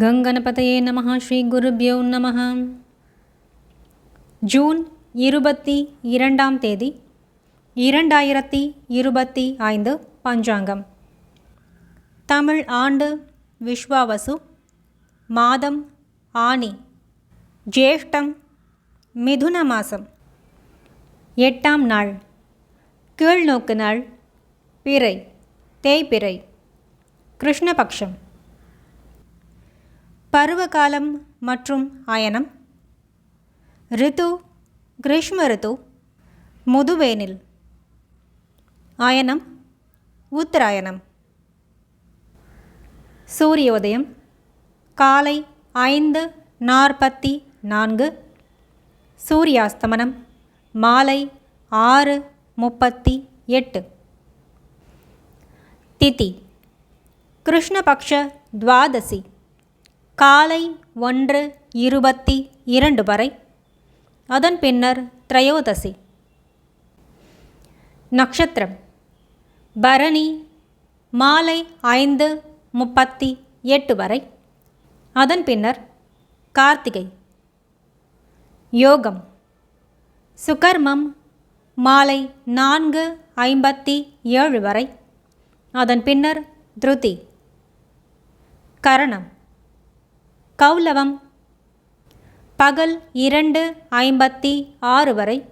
கங்கணபதையே நம ஸ்ரீ குருபியோ நம ஜூன் இருபத்தி இரண்டாம் தேதி இரண்டாயிரத்தி இருபத்தி ஐந்து பஞ்சாங்கம். தமிழ் ஆண்டு விஸ்வாவசு மாதம் ஆனி ஜேஷ்டம் மிதுன மாதம் எட்டாம் நாள் கீழ்நோக்கு நாள் பிறை தேய்பிறை கிருஷ்ணபக்ஷம். பருவகாலம் மற்றும் அயனம். ரித்து கிரீஷ்ம ரித்து முதுவேனில். அயனம் உத்தராயணம். சூரியோதயம் காலை ஐந்து நாற்பத்தி நான்கு. சூரியாஸ்தமனம் மாலை ஆறு முப்பத்தி எட்டு. திதி கிருஷ்ணபக்ஷ துவாதசி. காலை ஒன்று இருபத்தி இரண்டு வரை. அதன் பின்னர் திரையோதசி. நட்சத்திரம் பரணி மாலை ஐந்து முப்பத்தி எட்டு வரை. அதன் பின்னர் கார்த்திகை. யோகம். சுகர்மம் மாலை நான்கு ஐம்பத்தி ஏழு வரை. அதன் பின்னர் திருதி. கரணம். கௌலவம் பகல் இரண்டு ஐம்பத்தி ஆறு வரை.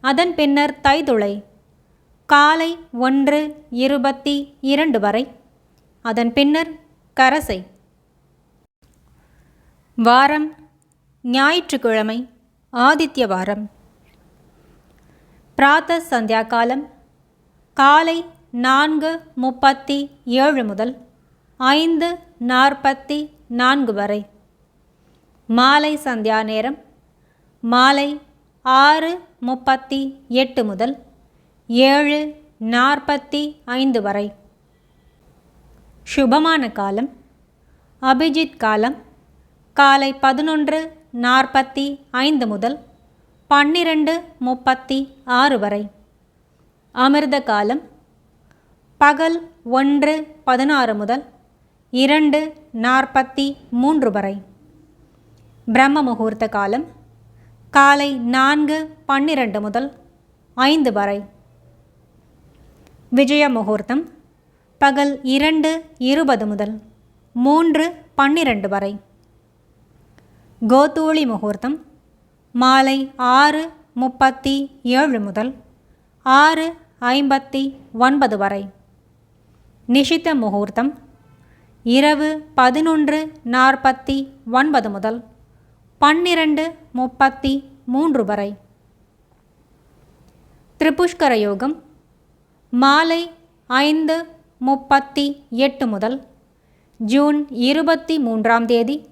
அதன் பின்னர் தைதுளை காலை ஒன்று இருபத்தி இரண்டு வரை. அதன் பின்னர் கரசை. வாரம் ஞாயிற்றுக்கிழமை ஆதித்ய வாரம். பிராத்த சந்தியா காலம் காலை நான்கு முப்பத்தி ஏழு முதல் ஐந்து நாற்பத்தி நான்கு வரை. மாலை சந்தியா நேரம். மாலை ஆறு முப்பத்தி எட்டு முதல் ஏழு நாற்பத்தி ஐந்து வரை. சுபமான காலம். அபிஜித் காலம். காலை பதினொன்று நாற்பத்தி ஐந்து முதல் பன்னிரண்டு முப்பத்தி ஆறு வரை. அமிர்த காலம். பகல் ஒன்று பதினாறு முதல் இரண்டு நாற்பத்தி மூன்று வரை. பிரம்ம முகூர்த்த காலம் காலை நான்கு பன்னிரண்டு முதல் ஐந்து வரை. விஜய முகூர்த்தம் பகல் இரண்டு இருபது முதல் மூன்று பன்னிரண்டு வரை. கோதூளி முகூர்த்தம் மாலை ஆறு முப்பத்தி ஏழு முதல் ஆறு ஐம்பத்தி ஒன்பது வரை. நிஷித்த முகூர்த்தம் இரவு பதினொன்று நாற்பத்தி ஒன்பது முதல் பன்னிரண்டு முப்பத்தி மூன்று வரை. திரிபுஷ்கர யோகம் மாலை ஐந்து முப்பத்தி எட்டு முதல் ஜூன் இருபத்தி மூன்றாம் தேதி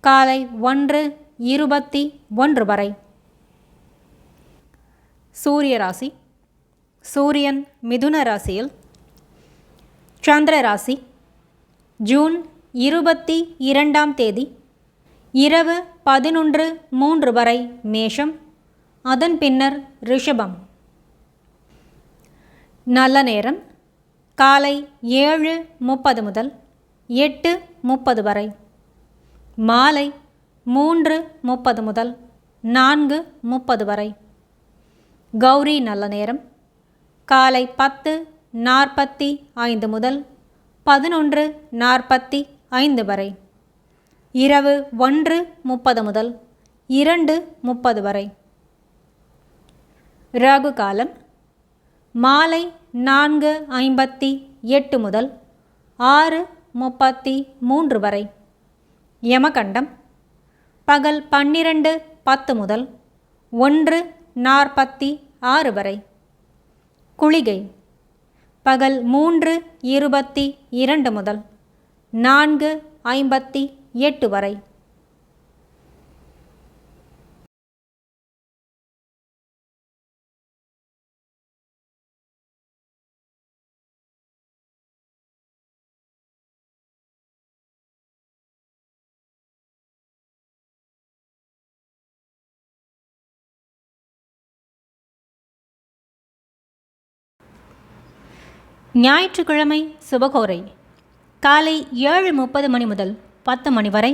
காலை ஒன்று இருபத்தி ஒன்று வரை. சூரிய ராசி சூரியன் மிதுன ராசியில் சந்திர ராசி ஜூன் இருபத்தி இரண்டாம் தேதி இரவு பதினொன்று மூன்று வரை மேஷம் அதன் பின்னர் ரிஷபம். நல்ல நேரம் காலை ஏழு முப்பது முதல் எட்டு முப்பது வரை. மாலை மூன்று முப்பது முதல் நான்கு முப்பது வரை. கௌரி நல்ல நேரம் காலை பத்து நாற்பத்தி ஐந்து முதல் பதினொன்று நாற்பத்தி ஐந்து வரை. இரவு ஒன்று முப்பது முதல் இரண்டு முப்பது வரை. ராகு காலம் மாலை நான்கு ஐம்பத்தி எட்டு முதல் ஆறு முப்பத்தி மூன்று வரை. யமகண்டம் பகல் பன்னிரண்டு பத்து முதல் ஒன்று நாற்பத்தி ஆறு வரை. குளிகை பகல் மூன்று இருபத்தி இரண்டு முதல் நான்கு ஐம்பத்தி எட்டு வரை. ஞாயிற்றுக்கிழமை சுபகோரை. காலை ஏழு முப்பது மணி முதல் பத்து மணி வரை.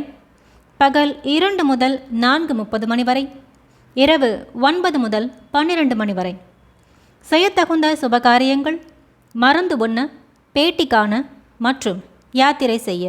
பகல் இரண்டு முதல் நான்கு முப்பது மணி வரை. இரவு ஒன்பது முதல் பன்னிரண்டு மணி வரை. செய்யத்தகுந்த சுபகாரியங்கள் மருந்து உண்ண பேட்டி காண மற்றும் யாத்திரை செய்ய.